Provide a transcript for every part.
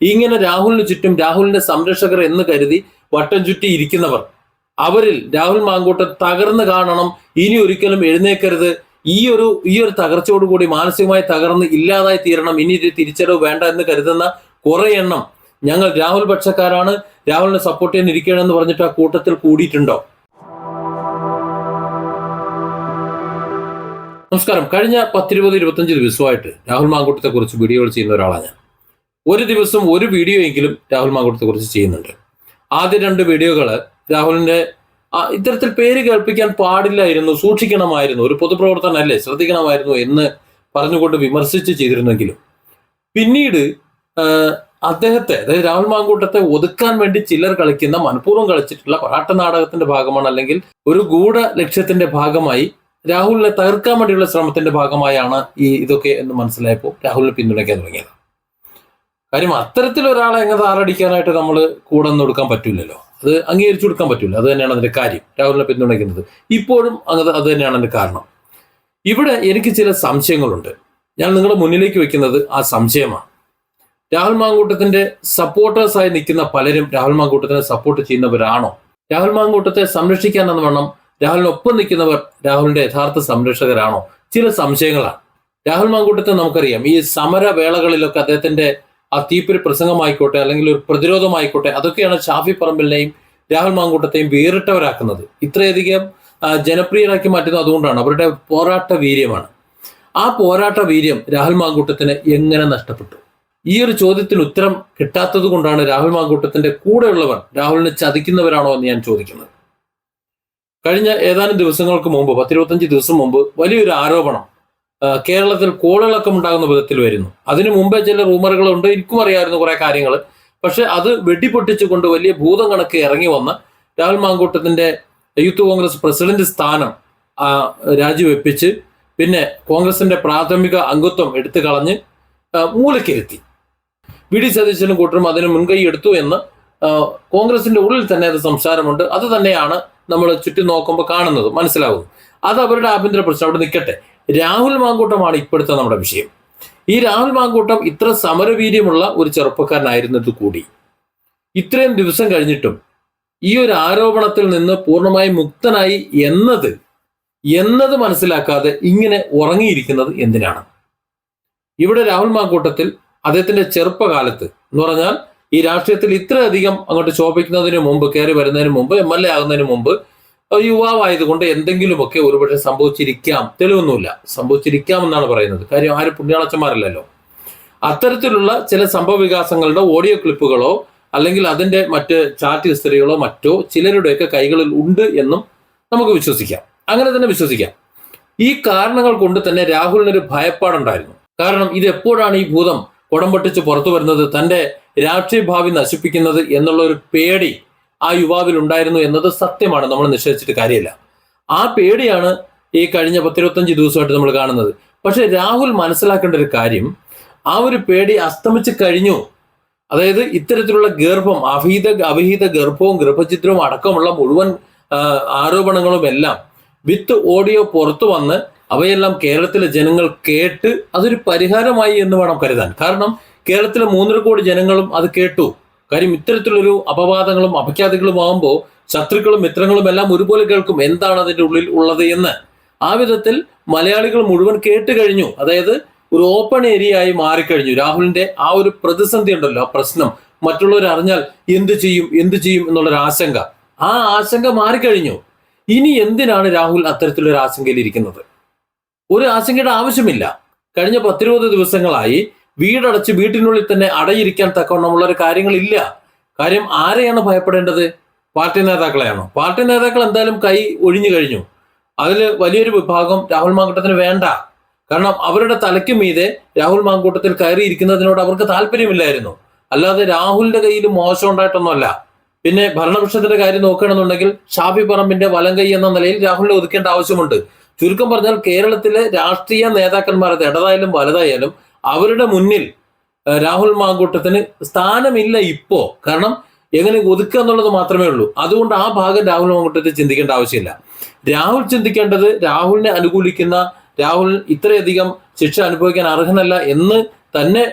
ഇങ്ങനെ രാഹുലിന് ചുറ്റും രാഹുലിന്റെ സംരക്ഷകർ എന്ന് കരുതി വട്ടം ചുറ്റി ഇരിക്കുന്നവർ. അവരിൽ രാഹുൽ മാങ്കൂട്ടം തകർന്ന് കാണണം. ഇനി ഒരിക്കലും എഴുന്നേക്കരുത്. ഈ ഒരു ഈ ഒരു തകർച്ചയോടുകൂടി മാനസികമായി തകർന്ന് ഇല്ലാതായി തീരണം. ഇനി ഒരു തിരിച്ചറിവ് വേണ്ട എന്ന് കരുതുന്ന കുറെ എണ്ണം ഞങ്ങൾ രാഹുൽ പക്ഷക്കാരാണ്. രാഹുലിനെ സപ്പോർട്ട് ചെയ്യാൻ ഇരിക്കണമെന്ന് പറഞ്ഞിട്ട് ആ കൂട്ടത്തിൽ കൂടിയിട്ടുണ്ടോ? നമസ്കാരം. കഴിഞ്ഞ പത്തിരുപത് ഇരുപത്തഞ്ച് ദിവസമായിട്ട് രാഹുൽ മാങ്കൂട്ടത്തെ കുറിച്ച് വീഡിയോകൾ ചെയ്യുന്ന ഒരാളാണ് ഞാൻ. ഒരു ദിവസം ഒരു വീഡിയോ എങ്കിലും രാഹുൽ മാങ്കൂട്ടത്തെ കുറിച്ച് ചെയ്യുന്നുണ്ട്. ആദ്യ രണ്ട് വീഡിയോകൾ രാഹുലിന്റെ ഇത്തരത്തിൽ പേര് കേൾപ്പിക്കാൻ പാടില്ലായിരുന്നു സൂക്ഷിക്കണമായിരുന്നു ഒരു പൊതുപ്രവർത്തനല്ലേ ശ്രദ്ധിക്കണമായിരുന്നു എന്ന് പറഞ്ഞുകൊണ്ട് വിമർശിച്ച് ചെയ്തിരുന്നെങ്കിലും. പിന്നീട് അദ്ദേഹത്തെ അതായത് രാഹുൽ മാങ്കൂട്ടത്തെ ഒതുക്കാൻ വേണ്ടി ചിലർ കളിക്കുന്ന മനഃപൂർവം കളിച്ചിട്ടുള്ള പറാട്ട നാടകത്തിന്റെ ഭാഗമാണ് അല്ലെങ്കിൽ ഒരു ഗൂഢ ലക്ഷ്യത്തിന്റെ ഭാഗമായി രാഹുലിനെ തകർക്കാൻ വേണ്ടിയുള്ള ശ്രമത്തിന്റെ ഭാഗമായാണ് ഈ ഇതൊക്കെ എന്ന് മനസ്സിലായപ്പോൾ രാഹുലിനെ പിന്തുണയ്ക്കാൻ തുടങ്ങിയത്. കാര്യം അത്തരത്തിൽ ഒരാളെ എങ്ങനെ താറടിക്കാനായിട്ട് നമ്മൾ കൂടെ നിന്ന് കൊടുക്കാൻ പറ്റില്ലല്ലോ അത് അംഗീകരിച്ചു കൊടുക്കാൻ പറ്റില്ല അത് തന്നെയാണ് അതിന്റെ കാര്യം. രാഹുലിനെ പിന്തുണയ്ക്കുന്നത്. ഇപ്പോഴും അങ്ങനെ അത് തന്നെയാണ് അതിന്റെ കാരണം. ഇവിടെ എനിക്ക് ചില സംശയങ്ങളുണ്ട്. ഞാൻ നിങ്ങളുടെ മുന്നിലേക്ക് വെക്കുന്നത് ആ സംശയമാണ്. രാഹുൽ മാങ്കൂട്ടത്തിന്റെ സപ്പോർട്ടേഴ്സായി നിൽക്കുന്ന പലരും രാഹുൽ മാങ്കൂട്ടത്തിനെ സപ്പോർട്ട് ചെയ്യുന്നവരാണോ? രാഹുൽ മാങ്കൂട്ടത്തെ സംരക്ഷിക്കാൻ എന്ന് വേണം രാഹുലിനൊപ്പം നിൽക്കുന്നവർ രാഹുലിന്റെ യഥാർത്ഥ സംരക്ഷകരാണോ? ചില സംശയങ്ങളാണ്. രാഹുൽ മാങ്കൂട്ടത്തെ നമുക്കറിയാം. ഈ സമരവേളകളിലൊക്കെ അദ്ദേഹത്തിന്റെ ആ തീപ്പൊരു പ്രസംഗമായിക്കോട്ടെ അല്ലെങ്കിൽ ഒരു പ്രതിരോധമായിക്കോട്ടെ അതൊക്കെയാണ് ഷാഫി പറമ്പിലിനെയും രാഹുൽ മാങ്കൂട്ടത്തെയും വേറിട്ടവരാക്കുന്നത്. ഇത്രയധികം ജനപ്രിയരാക്കി മാറ്റുന്നത് അതുകൊണ്ടാണ്. അവരുടെ പോരാട്ട വീര്യമാണ്. ആ പോരാട്ട വീര്യം രാഹുൽ മാങ്കൂട്ടത്തിന് എങ്ങനെ നഷ്ടപ്പെട്ടു? ഈ ഒരു ചോദ്യത്തിന് ഉത്തരം കിട്ടാത്തത് കൊണ്ടാണ് രാഹുൽ മാങ്കൂട്ടത്തിന്റെ കൂടെയുള്ളവർ രാഹുലിനെ ചതിക്കുന്നവരാണോ എന്ന് ഞാൻ ചോദിക്കുന്നത്. കഴിഞ്ഞ ഏതാനും ദിവസങ്ങൾക്ക് മുമ്പ് പത്തിരുപത്തഞ്ച് ദിവസം മുമ്പ് വലിയൊരു ആരോപണം കേരളത്തിൽ കോളിളക്കം ഉണ്ടാകുന്ന വിധത്തിൽ വരുന്നു. അതിനു മുമ്പേ ചില റൂമറുകൾ ഉണ്ട് എനിക്കും അറിയാമായിരുന്നു കുറെ കാര്യങ്ങൾ. പക്ഷെ അത് വെടിപൊട്ടിച്ചുകൊണ്ട് വലിയ ഭൂതം കണക്ക് ഇറങ്ങി വന്ന് രാഹുൽ മാങ്കൂട്ടത്തിന്റെ യൂത്ത് കോൺഗ്രസ് പ്രസിഡന്റ് സ്ഥാനം രാജിവെപ്പിച്ച് പിന്നെ കോൺഗ്രസിന്റെ പ്രാഥമിക അംഗത്വം എടുത്തു കളഞ്ഞ് മൂലക്കിരുത്തി വി ഡി സതീശനും കൂട്ടരും അതിന് മുൻകൈ എടുത്തു എന്ന് കോൺഗ്രസിന്റെ ഉള്ളിൽ തന്നെ അത് സംസാരമുണ്ട്. അത് തന്നെയാണ് നമ്മൾ ചുറ്റി നോക്കുമ്പോൾ കാണുന്നത് മനസ്സിലാവുന്നത്. അത് അവരുടെ ആഭ്യന്തര പ്രശ്നം അവിടെ നിൽക്കട്ടെ. രാഹുൽ മാങ്കൂട്ടമാണ് ഇപ്പോഴത്തെ നമ്മുടെ വിഷയം. ഈ രാഹുൽ മാങ്കൂട്ടം ഇത്ര സമരവീര്യമുള്ള ഒരു ചെറുപ്പക്കാരനായിരുന്നത് കൂടി. ഇത്രയും ദിവസം കഴിഞ്ഞിട്ടും ഈ ഒരു ആരോപണത്തിൽ നിന്ന് പൂർണമായി മുക്തനായി എന്നത് എന്നത് മനസ്സിലാക്കാതെ ഇങ്ങനെ ഉറങ്ങിയിരിക്കുന്നത് എന്തിനാണ്? ഇവിടെ രാഹുൽ മാങ്കൂട്ടത്തിൽ അദ്ദേഹത്തിന്റെ ചെറുപ്പകാലത്ത് എന്ന് പറഞ്ഞാൽ ഈ രാഷ്ട്രീയത്തിൽ ഇത്രയധികം അങ്ങോട്ട് ശോഭിക്കുന്നതിന് മുമ്പ് കയറി വരുന്നതിന് മുമ്പ് എം എൽ എ ആകുന്നതിന് മുമ്പ് യുവാവായതുകൊണ്ട് എന്തെങ്കിലുമൊക്കെ ഒരുപക്ഷെ സംഭവിച്ചിരിക്കാം. തെളിവൊന്നുമില്ല. സംഭവിച്ചിരിക്കാം എന്നാണ് പറയുന്നത്. കാര്യം ആരും പുണ്യാളച്ചന്മാരല്ലല്ലോ. അത്തരത്തിലുള്ള ചില സംഭവ വികാസങ്ങളുടെ ഓഡിയോ ക്ലിപ്പുകളോ അല്ലെങ്കിൽ അതിന്റെ മറ്റ് ചാറ്റ് ഹിസ്റ്ററികളോ മറ്റോ ചിലരുടെയൊക്കെ കൈകളിൽ ഉണ്ട് എന്നും നമുക്ക് വിശ്വസിക്കാം. അങ്ങനെ തന്നെ വിശ്വസിക്കാം. ഈ കാരണങ്ങൾ കൊണ്ട് തന്നെ രാഹുലിനൊരു ഭയപ്പാടുണ്ടായിരുന്നു. കാരണം ഇത് എപ്പോഴാണ് ഈ ഭൂതം കുടം പൊട്ടിച്ച് പുറത്തു വരുന്നത്? തന്റെ രാഷ്ട്രീയ ഭാവി നശിപ്പിക്കുന്നത് എന്നുള്ള ഒരു പേടി ആ യുവാവിൽ ഉണ്ടായിരുന്നു എന്നത് സത്യമാണ്. നമ്മൾ നിഷേധിച്ചിട്ട് കാര്യമില്ല. ആ പേടിയാണ് ഈ കഴിഞ്ഞ പത്തിരുപത്തഞ്ച് ദിവസമായിട്ട് നമ്മൾ കാണുന്നത്. പക്ഷെ രാഹുൽ മനസ്സിലാക്കേണ്ട ഒരു കാര്യം ആ ഒരു പേടി അസ്തമിച്ച് കഴിഞ്ഞു. അതായത് ഇത്തരത്തിലുള്ള ഗർഭം അഭീത അവിഹിത ഗർഭവും ഗർഭചിത്രവും അടക്കമുള്ള മുഴുവൻ ആരോപണങ്ങളും എല്ലാം വിത്ത് ഓഡിയോ പുറത്തു വന്ന് അവയെല്ലാം കേരളത്തിലെ ജനങ്ങൾ കേട്ട് അതൊരു പരിഹാരമായി എന്ന് വേണം കരുതാൻ. കാരണം കേരളത്തിലെ മൂന്നര കോടി ജനങ്ങളും അത് കേട്ടു. കാര്യം ഇത്തരത്തിലൊരു അപവാദങ്ങളും അപഖ്യാതികളും ആകുമ്പോൾ ശത്രുക്കളും മിത്രങ്ങളും എല്ലാം ഒരുപോലെ കേൾക്കും. എന്താണ് അതിന്റെ ഉള്ളിൽ ഉള്ളത് എന്ന്? ആ വിധത്തിൽ മലയാളികൾ മുഴുവൻ കേട്ട് കഴിഞ്ഞു. അതായത് ഒരു ഓപ്പൺ ഏരിയ ആയി മാറിക്കഴിഞ്ഞു. രാഹുലിന്റെ ആ ഒരു പ്രതിസന്ധി ഉണ്ടല്ലോ ആ പ്രശ്നം. മറ്റുള്ളവർ അറിഞ്ഞാൽ എന്ത് ചെയ്യും എന്ത് ചെയ്യും എന്നുള്ളൊരു ആശങ്ക. ആ ആശങ്ക മാറിക്കഴിഞ്ഞു. ഇനി എന്തിനാണ് രാഹുൽ അത്തരത്തിലൊരു ആശങ്കയിൽ ഇരിക്കുന്നത് ഒരു ആശങ്കയുടെ ആവശ്യമില്ല. കഴിഞ്ഞ പത്തിരുപത് ദിവസങ്ങളായി വീടടച്ച് വീട്ടിനുള്ളിൽ തന്നെ അടയിരിക്കാൻ തക്കവണ്ണമുള്ള ഒരു കാര്യങ്ങളില്ല. കാര്യം ആരെയാണ് ഭയപ്പെടേണ്ടത്? പാർട്ടി നേതാക്കളെയാണോ? പാർട്ടി നേതാക്കൾ എന്തായാലും കൈ ഒഴിഞ്ഞു കഴിഞ്ഞു. അതിൽ വലിയൊരു വിഭാഗം രാഹുൽ മാങ്കൂട്ടത്തിന് വേണ്ട. കാരണം അവരുടെ തലയ്ക്ക് മീതെ രാഹുൽ മാങ്കൂട്ടത്തിൽ കയറിയിരിക്കുന്നതിനോട് അവർക്ക് താല്പര്യമില്ലായിരുന്നു. അല്ലാതെ രാഹുലിന്റെ കയ്യിൽ മോശം ഉണ്ടായിട്ടൊന്നുമല്ല. പിന്നെ ഭരണപക്ഷത്തിന്റെ കാര്യം നോക്കുകയാണെന്നുണ്ടെങ്കിൽ ഷാഫി പറമ്പിന്റെ വലം കൈ എന്ന നിലയിൽ രാഹുലിനെ ഒതുക്കേണ്ട ആവശ്യമുണ്ട്. ചുരുക്കം പറഞ്ഞാൽ കേരളത്തിലെ രാഷ്ട്രീയ നേതാക്കന്മാരത് ഇടതായാലും വലതായാലും അവരുടെ മുന്നിൽ രാഹുൽ മാങ്കൂട്ടത്തിന് സ്ഥാനമില്ല ഇപ്പോ. കാരണം എങ്ങനെ ഒതുക്കുക എന്നുള്ളത് മാത്രമേ ഉള്ളൂ. അതുകൊണ്ട് ആ ഭാഗം രാഹുൽ മാങ്കൂട്ടത്തിൽ ചിന്തിക്കേണ്ട ആവശ്യമില്ല. രാഹുൽ ചിന്തിക്കേണ്ടത് രാഹുലിനെ അനുകൂലിക്കുന്ന രാഹുൽ ഇത്രയധികം ശിക്ഷ അനുഭവിക്കാൻ അർഹനല്ല എന്ന് തന്നെ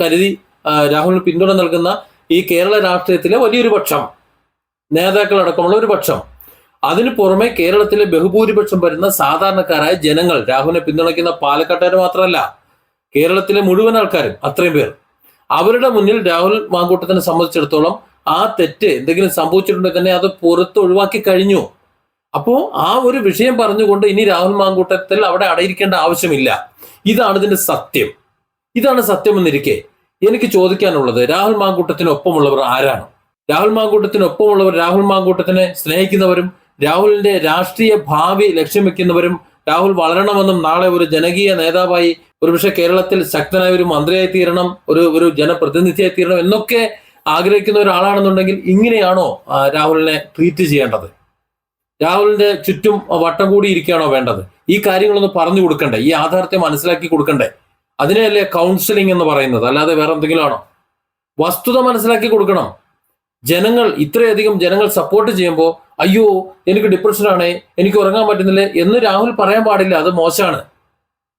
കരുതി രാഹുലിന് പിന്തുണ നൽകുന്ന ഈ കേരള രാഷ്ട്രീയത്തിലെ വലിയൊരു പക്ഷം. നേതാക്കളടക്കമുള്ള ഒരു പക്ഷം. അതിനു പുറമെ കേരളത്തിലെ ബഹുഭൂരിപക്ഷം വരുന്ന സാധാരണക്കാരായ ജനങ്ങൾ രാഹുലിനെ പിന്തുണയ്ക്കുന്ന പാലക്കാട്ടുകാർ മാത്രമല്ല കേരളത്തിലെ മുഴുവൻ ആൾക്കാരും അത്രയും പേർ. അവരുടെ മുന്നിൽ രാഹുൽ മാങ്കൂട്ടത്തിനെ സംബന്ധിച്ചിടത്തോളം ആ തെറ്റ് എന്തെങ്കിലും സംഭവിച്ചിട്ടുണ്ടെങ്കിൽ തന്നെ അത് പുറത്ത് ഒഴിവാക്കി കഴിഞ്ഞു. അപ്പോ ആ ഒരു വിഷയം പറഞ്ഞുകൊണ്ട് ഇനി രാഹുൽ മാങ്കൂട്ടത്തിൽ അവിടെ അടയിരിക്കേണ്ട ആവശ്യമില്ല. ഇതാണ് ഇതിന്റെ സത്യം. ഇതാണ് സത്യം എന്നിരിക്കെ എനിക്ക് ചോദിക്കാനുള്ളത് രാഹുൽ മാങ്കൂട്ടത്തിനൊപ്പമുള്ളവർ ആരാണ്? രാഹുൽ മാങ്കൂട്ടത്തിനൊപ്പമുള്ളവർ രാഹുൽ മാങ്കൂട്ടത്തിനെ സ്നേഹിക്കുന്നവരും രാഹുലിന്റെ രാഷ്ട്രീയ ഭാവി ലക്ഷ്യം വെക്കുന്നവരും രാഹുൽ വളരണമെന്നും നാളെ ഒരു ജനകീയ നേതാവായി ഒരുപക്ഷെ കേരളത്തിൽ ശക്തനായ ഒരു മന്ത്രിയായി തീരണം ഒരു ഒരു ജനപ്രതിനിധിയായി തീരണം എന്നൊക്കെ ആഗ്രഹിക്കുന്ന ഒരാളാണെന്നുണ്ടെങ്കിൽ ഇങ്ങനെയാണോ രാഹുലിനെ ട്രീറ്റ് ചെയ്യേണ്ടത്? രാഹുലിന്റെ ചുറ്റും വട്ടം കൂടി ഇരിക്കുകയാണോ വേണ്ടത്? ഈ കാര്യങ്ങളൊന്ന് പറഞ്ഞു കൊടുക്കണ്ടേ ഈ യാഥാർത്ഥ്യം മനസ്സിലാക്കി കൊടുക്കണ്ടേ? അതിനെയല്ലേ കൗൺസിലിംഗ് എന്ന് പറയുന്നത് അല്ലാതെ വേറെ എന്തെങ്കിലും ആണോ വസ്തുത മനസ്സിലാക്കി കൊടുക്കണം. ജനങ്ങൾ ഇത്രയധികം ജനങ്ങൾ സപ്പോർട്ട് ചെയ്യുമ്പോൾ അയ്യോ എനിക്ക് ഡിപ്രഷനാണ് എനിക്ക് ഉറങ്ങാൻ പറ്റുന്നില്ല എന്ന് രാഹുൽ പറയാൻ പാടില്ല അത് മോശമാണ്.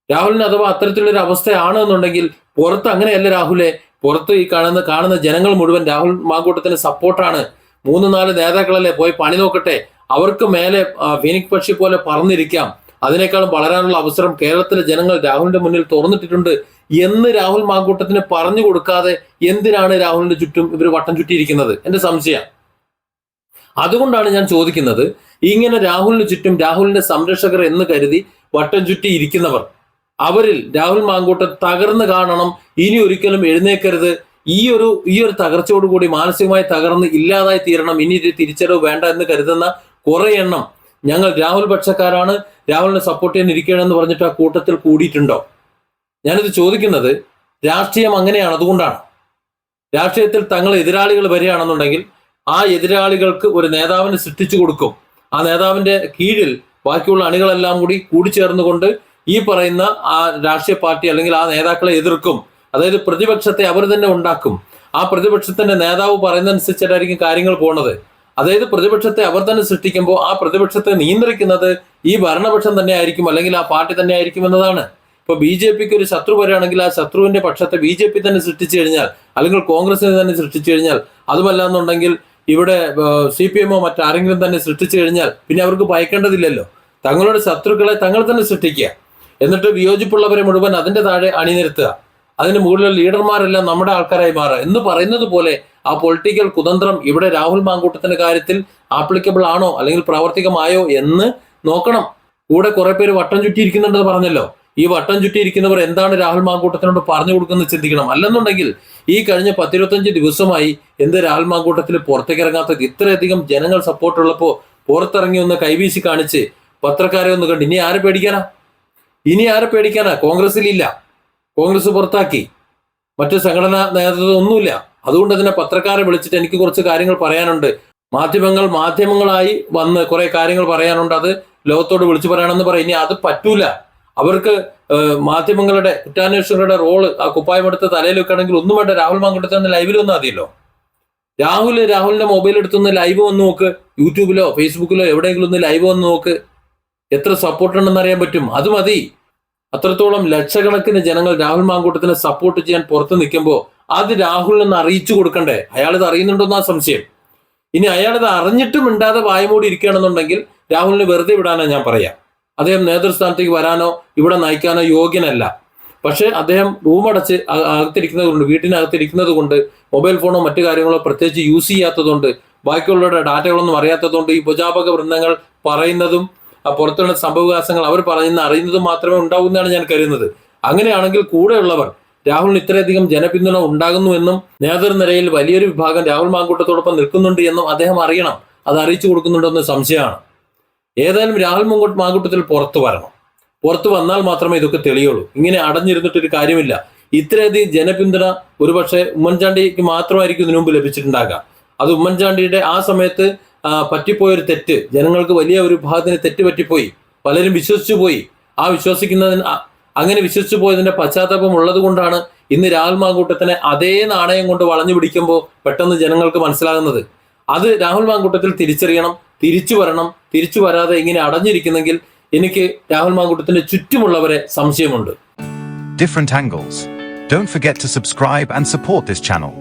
രാഹുലിന് അഥവാ അത്തരത്തിലുള്ളൊരു അവസ്ഥയാണ് എന്നുണ്ടെങ്കിൽ പുറത്ത് അങ്ങനെയല്ല രാഹുലെ. പുറത്ത് ഈ കാണുന്ന കാണുന്ന ജനങ്ങൾ മുഴുവൻ രാഹുൽ മാങ്കൂട്ടത്തിന് സപ്പോർട്ടാണ്. മൂന്ന് നാല് നേതാക്കളല്ലേ പോയി പണി നോക്കട്ടെ? അവർക്ക് മേലെ ഫീനിക് പക്ഷി പോലെ പറന്നിരിക്കാം. അതിനേക്കാളും വളരാനുള്ള അവസരം കേരളത്തിലെ ജനങ്ങൾ രാഹുലിന്റെ മുന്നിൽ തുറന്നിട്ടിട്ടുണ്ട് എന്ന് രാഹുൽ മാങ്കൂട്ടത്തിന് പറഞ്ഞു കൊടുക്കാതെ എന്തിനാണ് രാഹുലിന്റെ ചുറ്റും ഇവർ വട്ടം ചുറ്റിയിരിക്കുന്നത്? എന്റെ സംശയം. അതുകൊണ്ടാണ് ഞാൻ ചോദിക്കുന്നത് ഇങ്ങനെ രാഹുലിന് ചുറ്റും രാഹുലിന്റെ സംരക്ഷകർ എന്ന് കരുതി വട്ടം ചുറ്റി ഇരിക്കുന്നവർ അവരിൽ രാഹുൽ മാങ്കോട്ട് തകർന്നു കാണണം ഇനി ഒരിക്കലും എഴുന്നേക്കരുത് ഈ ഒരു ഈ ഒരു തകർച്ചയോടുകൂടി മാനസികമായി തകർന്ന് ഇല്ലാതായി തീരണം ഇനി തിരിച്ചറിവ് വേണ്ട എന്ന് കരുതുന്ന കുറെ എണ്ണം ഞങ്ങൾ രാഹുൽ പക്ഷക്കാരാണ് രാഹുലിനെ സപ്പോർട്ട് ചെയ്യാൻ ഇരിക്കണമെന്ന് പറഞ്ഞിട്ട് ആ കൂട്ടത്തിൽ കൂടിയിട്ടുണ്ടോ? ഞാനിത് ചോദിക്കുന്നത് രാഷ്ട്രീയം അങ്ങനെയാണ് അതുകൊണ്ടാണ്. രാഷ്ട്രീയത്തിൽ തങ്ങൾ എതിരാളികൾ വരികയാണെന്നുണ്ടെങ്കിൽ ആ എതിരാളികൾക്ക് ഒരു നേതാവിനെ സൃഷ്ടിച്ചു കൊടുക്കും. ആ നേതാവിന്റെ കീഴിൽ ബാക്കിയുള്ള അണികളെല്ലാം കൂടി കൂടിച്ചേർന്നുകൊണ്ട് ഈ പറയുന്ന ആ രാഷ്ട്രീയ പാർട്ടി അല്ലെങ്കിൽ ആ നേതാക്കളെ എതിർക്കും. അതായത് പ്രതിപക്ഷത്തെ അവർ തന്നെ ഉണ്ടാക്കും. ആ പ്രതിപക്ഷത്തിന്റെ നേതാവ് പറയുന്നതനുസരിച്ചിട്ടായിരിക്കും കാര്യങ്ങൾ പോണത്. അതായത് പ്രതിപക്ഷത്തെ അവർ തന്നെ സൃഷ്ടിക്കുമ്പോൾ ആ പ്രതിപക്ഷത്തെ നിയന്ത്രിക്കുന്നത് ഈ ഭരണപക്ഷം തന്നെ ആയിരിക്കും അല്ലെങ്കിൽ ആ പാർട്ടി തന്നെ ആയിരിക്കും എന്നതാണ്. ഇപ്പൊ ബി ജെ പിക്ക് ഒരു ശത്രു വരികയാണെങ്കിൽ ആ ശത്രുവിന്റെ പക്ഷത്തെ ബി ജെ പി തന്നെ സൃഷ്ടിച്ചു കഴിഞ്ഞാൽ അല്ലെങ്കിൽ കോൺഗ്രസിനെ തന്നെ സൃഷ്ടിച്ചു കഴിഞ്ഞാൽ അതുമല്ല എന്നുണ്ടെങ്കിൽ ഇവിടെ സി പി എമ്മോ മറ്റാരെങ്കിലും തന്നെ സൃഷ്ടിച്ചു കഴിഞ്ഞാൽ പിന്നെ അവർക്ക് ഭയക്കേണ്ടതില്ലല്ലോ. തങ്ങളുടെ ശത്രുക്കളെ തങ്ങൾ തന്നെ സൃഷ്ടിക്കുക. എന്നിട്ട് വിയോജിപ്പുള്ളവരെ മുഴുവൻ അതിന്റെ താഴെ അണിനിരത്തുക. അതിന് മുകളിലുള്ള ലീഡർമാരെല്ലാം നമ്മുടെ ആൾക്കാരായി മാറുക. എന്ന് പറയുന്നത് പോലെ ആ പൊളിറ്റിക്കൽ കുതന്ത്രം ഇവിടെ രാഹുൽ മാങ്കൂട്ടത്തിന്റെ കാര്യത്തിൽ ആപ്ലിക്കബിൾ ആണോ അല്ലെങ്കിൽ പ്രാവർത്തികമായോ എന്ന് നോക്കണം. കൂടെ കുറെ പേര് വട്ടം ചുറ്റിയിരിക്കുന്നുണ്ടെന്ന് പറഞ്ഞല്ലോ. ഈ വട്ടം ചുറ്റിയിരിക്കുന്നവർ എന്താണ് രാഹുൽ മാങ്കൂട്ടത്തിനോട് പറഞ്ഞു കൊടുക്കുന്നത് ചിന്തിക്കണം. അല്ലെന്നുണ്ടെങ്കിൽ ഈ കഴിഞ്ഞ പത്തിരുപത്തഞ്ച് ദിവസമായി എന്ത് രാഹുൽ പുറത്തേക്കിറങ്ങാത്തത്? ഇത്രയധികം ജനങ്ങൾ സപ്പോർട്ട് ഉള്ളപ്പോൾ പുറത്തിറങ്ങി ഒന്ന് കൈവീശി കാണിച്ച് പത്രക്കാരെ ഒന്ന് കണ്ട്. ഇനി ആരെ പേടിക്കാനാ? ഇനി ആരെ പേടിക്കാനാ? കോൺഗ്രസിലില്ല കോൺഗ്രസ് പുറത്താക്കി. മറ്റു സംഘടനാ നേതൃത്വം ഒന്നുമില്ല. അതുകൊണ്ട് തന്നെ പത്രക്കാരെ വിളിച്ചിട്ട് എനിക്ക് കുറച്ച് കാര്യങ്ങൾ പറയാനുണ്ട്. മാധ്യമങ്ങൾ മാധ്യമങ്ങളായി വന്ന് കുറെ കാര്യങ്ങൾ പറയാനുണ്ട്. അത് ലോകത്തോട് വിളിച്ചു പറയണമെന്ന് പറയും. ഇനി അത് പറ്റൂല. അവർക്ക് മാധ്യമങ്ങളുടെ കുറ്റാന്വേഷകരുടെ റോൾ ആ കുപ്പായമെടുത്ത് തലയിൽ വെക്കണമെങ്കിൽ ഒന്നും വേണ്ട രാഹുൽ മാങ്കുട്ടത്തിൽ നിന്ന് ലൈവിൽ വന്നാൽ മതിയല്ലോ. രാഹുൽ രാഹുലിന്റെ മൊബൈൽ എടുത്തൊന്ന് ലൈവ് വന്ന് നോക്ക് യൂട്യൂബിലോ ഫേസ്ബുക്കിലോ എവിടെയെങ്കിലും ഒന്ന് ലൈവ് വന്ന് നോക്ക് എത്ര സപ്പോർട്ട് ഉണ്ടെന്ന് അറിയാൻ പറ്റും. അത് മതി. അത്രത്തോളം ലക്ഷക്കണക്കിന് ജനങ്ങൾ രാഹുൽ മാങ്കൂട്ടത്തിനെ സപ്പോർട്ട് ചെയ്യാൻ പുറത്ത് നിൽക്കുമ്പോൾ അത് രാഹുലിനൊന്ന് അറിയിച്ചു കൊടുക്കണ്ടേ? അയാൾ ഇത് അറിയുന്നുണ്ടോന്നാ സംശയം. ഇനി അയാൾ ഇത് അറിഞ്ഞിട്ടും മിണ്ടാതെ വായമൂടി ഇരിക്കുകയാണെന്നുണ്ടെങ്കിൽ രാഹുലിന് വെറുതെ വിടാനാണ് ഞാൻ പറയാം. അദ്ദേഹം നേതൃസ്ഥാനത്തേക്ക് വരാനോ ഇവിടെ നയിക്കാനോ യോഗ്യനല്ല. പക്ഷേ അദ്ദേഹം റൂമടച്ച് അകത്തിരിക്കുന്നത് കൊണ്ട് വീട്ടിനകത്തിരിക്കുന്നത് കൊണ്ട് മൊബൈൽ ഫോണോ മറ്റു കാര്യങ്ങളോ പ്രത്യേകിച്ച് യൂസ് ചെയ്യാത്തതുകൊണ്ട് ബാക്കിയുള്ളവരുടെ ഡാറ്റകളൊന്നും അറിയാത്തതുകൊണ്ട് ഈ ഉപജാപക വൃന്ദങ്ങൾ പറയുന്നതും പുറത്തുള്ള സംഭവവികാസങ്ങൾ അവർ പറയുന്ന അറിയുന്നതും മാത്രമേ ഉണ്ടാവൂ എന്നാണ് ഞാൻ കരുതുന്നത്. അങ്ങനെയാണെങ്കിൽ കൂടെയുള്ളവർ രാഹുലിന് ഇത്രയധികം ജനപിന്തുണ ഉണ്ടാകുന്നുവെന്നും നേതൃനിരയിൽ വലിയൊരു വിഭാഗം രാഹുൽ മാങ്കൂട്ടത്തോടൊപ്പം നിൽക്കുന്നുണ്ട് എന്നും അദ്ദേഹം അറിയണം. അത് അറിയിച്ചു കൊടുക്കുന്നുണ്ടെന്ന് സംശയമാണ്. ഏതായാലും രാഹുൽ മുങ്കോട്ട് മാങ്കുട്ടത്തിൽ പുറത്തു വരണം. പുറത്തു വന്നാൽ മാത്രമേ ഇതൊക്കെ തെളിയുള്ളൂ. ഇങ്ങനെ അടഞ്ഞിരുന്നിട്ടൊരു കാര്യമില്ല. ഇത്രയധികം ജനപിന്തുണ ഒരുപക്ഷെ ഉമ്മൻചാണ്ടിക്ക് മാത്രമായിരിക്കും ഇതിനു മുമ്പ് ലഭിച്ചിട്ടുണ്ടാകുക അത് ഉമ്മൻചാണ്ടിയുടെ ആ സമയത്ത് പറ്റിപ്പോയൊരു തെറ്റ് ജനങ്ങൾക്ക് വലിയ ഒരു ഭാഗത്തിന് തെറ്റ് പറ്റിപ്പോയി പലരും വിശ്വസിച്ചു പോയി. ആ വിശ്വസിക്കുന്നതിന് അങ്ങനെ വിശ്വസിച്ചു പോയതിന്റെ പശ്ചാത്തലം ഉള്ളത് കൊണ്ടാണ് ഇന്ന് രാഹുൽ മാങ്കൂട്ടത്തിനെ അതേ നാണയം കൊണ്ട് വളഞ്ഞു പിടിക്കുമ്പോൾ പെട്ടെന്ന് ജനങ്ങൾക്ക് മനസ്സിലാകുന്നത്. അത് രാഹുൽ മാങ്കൂട്ടത്തിൽ തിരിച്ചറിയണം. തിരിച്ചു വരണം തിരിച്ചു വരാതെ ഇങ്ങനെ അടഞ്ഞിരിക്കുന്നെങ്കിൽ എനിക്ക് രാഹുൽ മാങ്കൂട്ടത്തിന്റെ ചുറ്റുമുള്ളവരെ സംശയമുണ്ട് different angles. Don't forget to subscribe and support this channel.